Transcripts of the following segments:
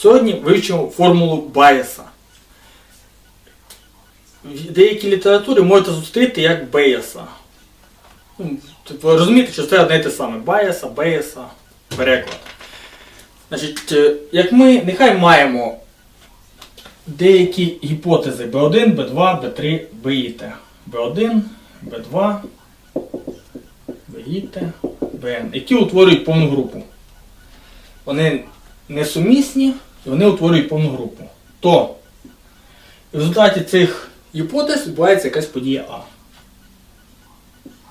Сьогодні вивчимо формулу Байеса. В деякій літературі можете зустріти як Бейеса. Ну, ви розумієте, що це одне і те саме. Байеса, Бейеса, переклад. Значить, е, як ми нехай маємо деякі гіпотези B1, B2, B3, BIT. B1, B2, BIT, BN, які утворюють повну групу. Вони несумісні і вони утворюють повну групу. То в результаті цих гіпотез відбувається якась подія А.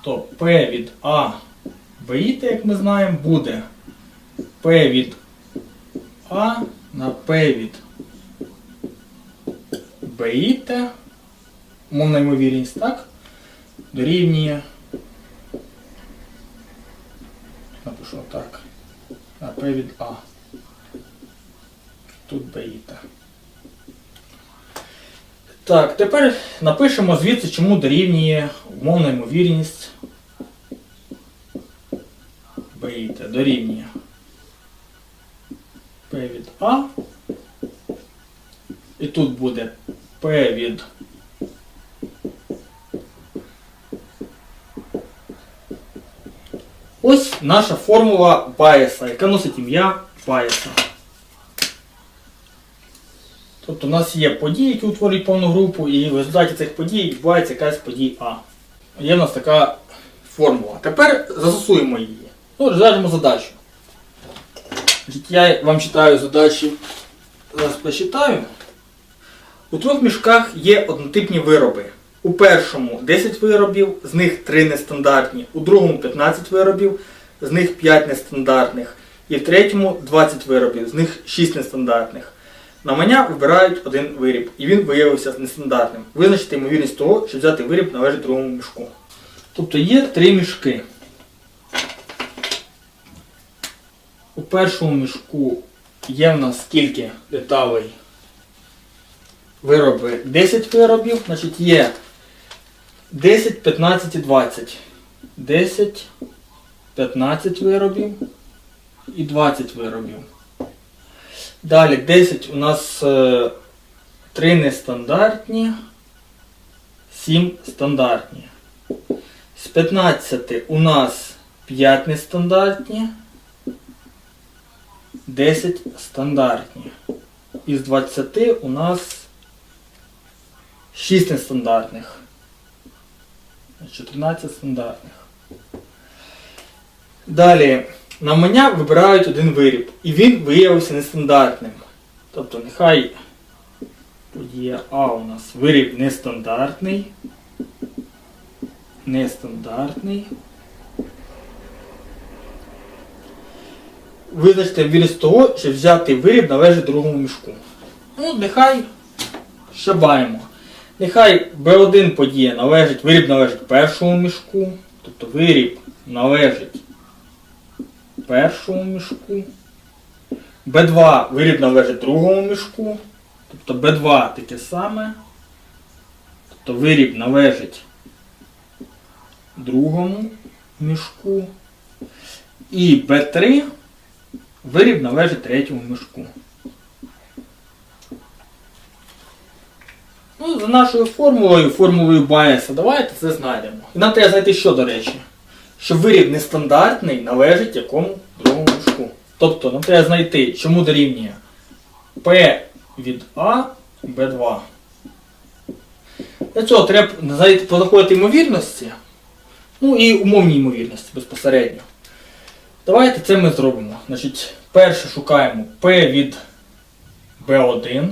То P від А BIT, як ми знаємо, буде P від А на P від БІТ, мовна ймовірність, так? Дорівнює. Напишу так. А П від А. Тут БІТ. Так, тепер напишемо звідси, чому дорівнює умовна ймовірність БІТ. Дорівнює П від А. І тут буде P від Ось наша формула Байеса, яка носить ім'я Байеса. Тобто у нас є події, які утворюють повну групу, і в результаті цих подій відбувається якась подія А. Є в нас така формула. Тепер застосуємо її. Ну, розв'яжемо задачу. Я вам читаю задачі. Зараз почитаю. У трьох мішках є однотипні вироби. У першому 10 виробів, з них 3 нестандартні, у другому 15 виробів, з них 5 нестандартних, і в третьому 20 виробів, з них 6 нестандартних. На маня вибирають один виріб, і він виявився нестандартним. Визначити ймовірність того, що взяти виріб належить другому мішку. Тобто є три мішки. У першому мішку є в нас скільки деталей? вироби 10 виробів, значить є 10, 15 і 20. 10, 15 виробів і 20 виробів. Далі 10 у нас е, 3 нестандартні, 7 стандартні. З 15 у нас 5 нестандартні, 10 стандартні. Із 20 у нас 6 нестандартних. 14 стандартних. Далі на маня вибирають один виріб. І він виявився нестандартним. Тобто нехай подія А у нас виріб нестандартний. Нестандартний. Визначте вірність того, що взятий виріб належить другому мішку. Ну, нехай щабаємо. Нехай B1 подія належить, виріб належить першому мішку, тобто виріб належить першому мішку. B2 виріб належить другому мішку, тобто B2 таке саме. Тобто виріб належить другому мішку. І B3 виріб належить третьому мішку. Ну, за нашою формулою, формулою Байеса, давайте це знайдемо. І нам треба знайти що, до речі? Що виріб нестандартний належить якому другому мішку. Тобто нам треба знайти, чому дорівнює P від А B2. Для цього треба знайти, познаходити ймовірності. Ну і умовні ймовірності безпосередньо. Давайте це ми зробимо. Значить, перше шукаємо P від B1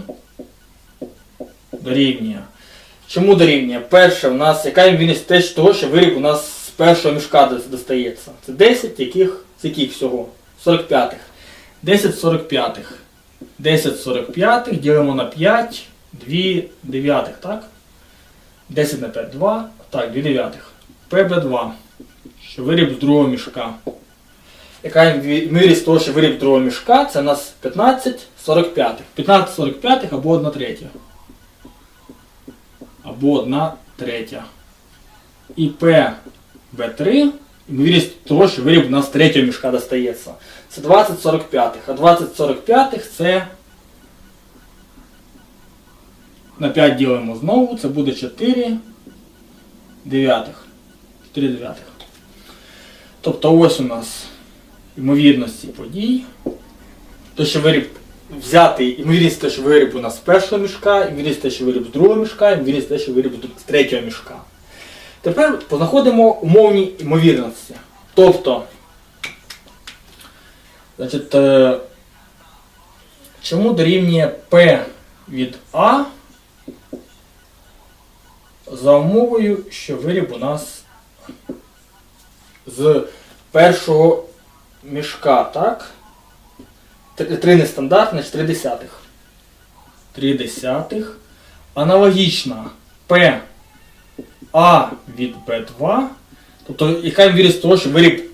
дорівнює. Чому дорівнює? Перше, у нас яка ймовірність теж того, що виріб у нас першого мішка достається. Це 10, яких, з яких всього? 45-х. 10 45-х. 10 45-х ділимо на 5, 2 дев'ятих, так? 10 на 5, 2, так, 2 дев'ятих. ПБ2. Що виріб з другого мішка. Яка ймовірність того, що виріб другого мішка, це у нас 15 45. 15 45 або 1 третя або 1 третя. І ПБ3, ймовірність того, що виріб у нас третього мішка достається. Це 20 45. А 20 45 це На 5 ділимо знову, це буде 4 дев'ятих. 4 дев'ятих. Тобто ось у нас ймовірності подій. То, що виріб взятий, ймовірність те, що виріб у нас з першого мішка, ймовірність те, що виріб з другого мішка, ймовірність те, що виріб з третього мішка. Тепер познаходимо умовні ймовірності. Тобто, значить, е, чому дорівнює P від А за умовою, що виріб у нас з першого мішка, так? Три три нестандартних, 3 десятих. 3 десятих. Аналогічно P А від B2. Тобто, яка ймовірність того, що виріб,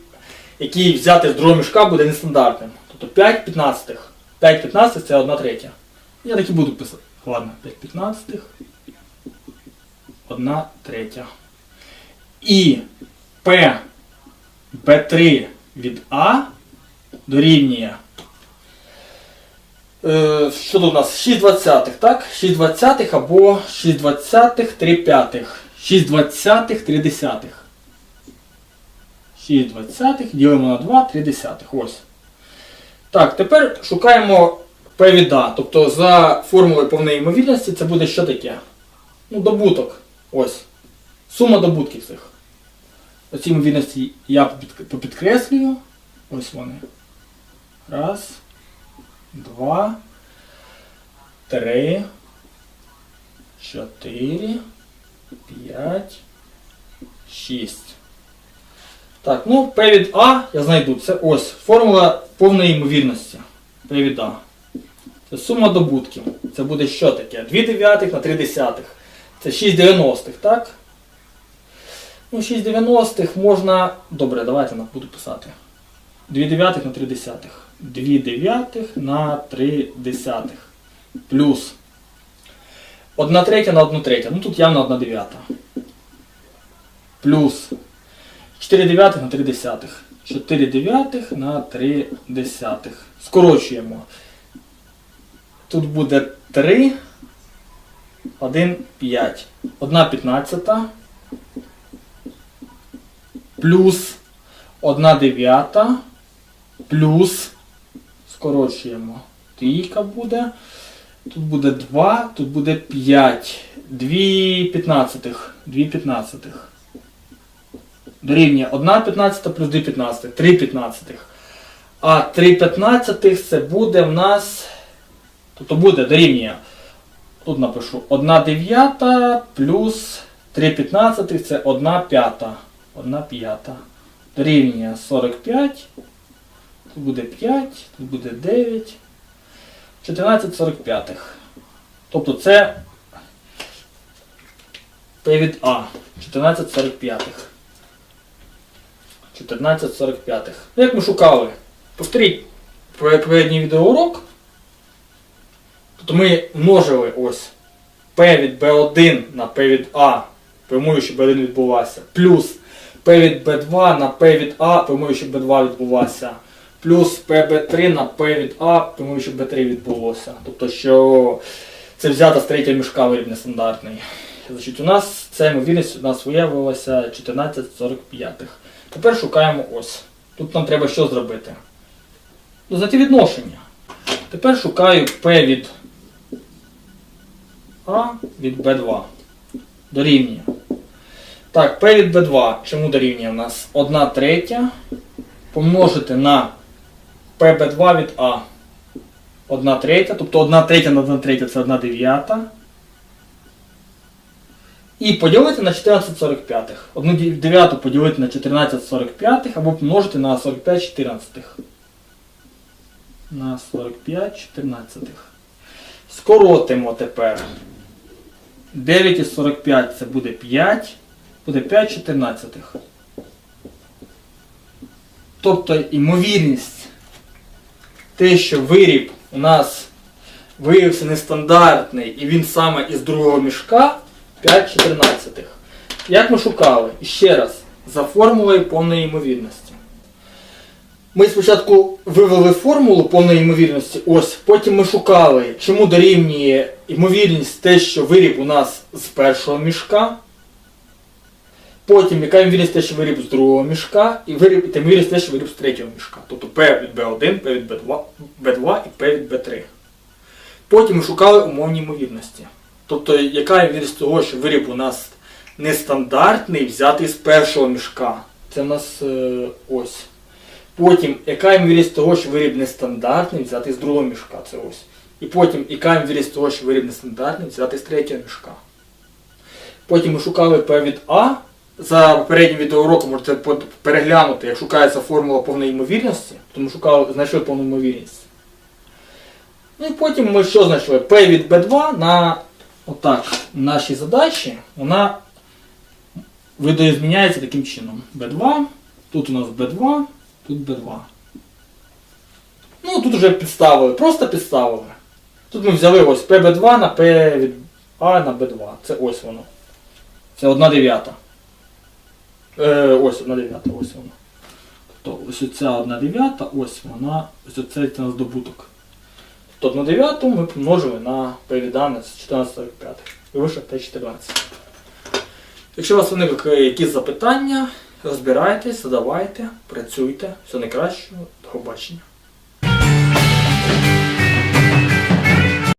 який взяти з другого мішка, буде нестандартним. Тобто 5 п'ятнадцятих. 5 п'ятнадцятих це 1 третя. Я так і буду писати. Ладно, 5 п'ятнадцятих. 1 третя. І P B3 від А дорівнює. Е, що тут у нас? 6 двадцятих, так? 6 двадцятих або 6 двадцятих 3 п'ятих. 6 двадцятих 3 десятих. 6 двадцятих ділимо на 2, 3 десятих. Ось. Так, тепер шукаємо P від А. Тобто за формулою повної ймовірності це буде що таке? Ну, добуток. Ось. Сума добутків цих. Оці ймовірності я попід- попідкреслюю. Ось вони. Раз. Два. Три. Чотири. П'ять. Шість. Так, ну P від А я знайду. Це ось формула повної ймовірності. P А. Це сума добутків. Це буде що таке? 2 дев'ятих на 3 десятих. Це 6 дев'яностих, так? Ну, 6 дев'яностих можна. Добре, давайте буду писати. 2 дев'ятих на 3 десятих. 2 дев'ятих на 3 десятих. Плюс 1 третя на 1 третя. Ну тут явно 1 дев'ята. Плюс 4 дев'ятих на 3 десятих. 4 дев'ятих на 3 десятих. Скорочуємо. Тут буде 3, 1, 5. 1 п'ятнадцята плюс 1 дев'ята плюс скорочуємо. Трійка буде. Тут буде 2, тут буде 5. 2 п'ятнадцятих. 2 п'ятнадцятих. Дорівнює 1 п'ятнадцята плюс 2 п'ятнадцятих. 3 п'ятнадцятих. А 3 п'ятнадцятих це буде в нас. Тобто буде дорівнює. Тут напишу 1 дев'ята плюс 3 п'ятнадцятих це 1 п'ята. 1 п'ята. Дорівнює 45. Тут буде 5, тут буде 9. 14 45. Тобто це P від А. 14 45. 14 45. Ну, як ми шукали? Повторіть попередній відеоурок. Тобто ми множили ось P від B1 на P від А, прямую, що B1 відбувався, плюс P від B2 на P від А, прямую, що B2 відбувався, плюс PB3 на P від А, прямую, що B3 відбулося. Тобто, що це взято з третього мішка виріб нестандартний. Значить, у нас ця ймовірність у нас виявилася 14,45. Тепер шукаємо ось. Тут нам треба що зробити? Ну, знайти відношення. Тепер шукаю P від А від B2. Дорівнює. Так, P від B2. Чому дорівнює у нас? 1 третя помножити на PB2 від А. 1 третя, тобто 1 третя на 1 третя це 1 дев'ята. І поділити на 14,45. 1 дев'яту поділити на 14,45 або помножити на 45 14. На 45 14. Скоротимо тепер. 9 із 45 це буде 5. Буде 5 14. Тобто ймовірність те, що виріб у нас виявився нестандартний і він саме із другого мішка 5 14. Як ми шукали? І ще раз, за формулою повної ймовірності. Ми спочатку вивели формулу повної ймовірності, ось, потім ми шукали, чому дорівнює ймовірність те, що виріб у нас з першого мішка. Потім яка ймовірність те, що виріб з другого мішка, і виріб, та ймовірність те, що виріб з третього мішка. Тобто P від B1, P від B2, B2 і P від B3. Потім ми шукали умовні ймовірності. Тобто, яка ймовірність того, що виріб у нас нестандартний, взятий з першого мішка. Це в нас е, ось. Потім, яка ймовірність того, що виріб нестандартний, взятий з другого мішка. Це ось. І потім, яка ймовірність того, що виріб нестандартний, взятий з третього мішка. Потім ми шукали P від А. За попереднім відеоуроком можете переглянути, як шукається формула повної ймовірності, тому шукали, знайшли повну ймовірність. Ну і потім ми що знайшли? P від B2 на отак, нашій задачі, вона видоізміняється таким чином. B2, тут у нас B2, тут B2. Ну, тут вже підставили, просто підставили. Тут ми взяли ось PB2 на P від А на B2. Це ось воно. Це 1 дев'ята. Е, ось 1 дев'ята, ось воно. Тобто ось оця 1 дев'ята, ось вона, ось оце це здобуток. Тобто 1 дев'яту ми помножили на від А 14,45. І вийшло Т14. Якщо у вас виникли якісь запитання, розбирайтесь, задавайте, працюйте. Все найкращого. До побачення.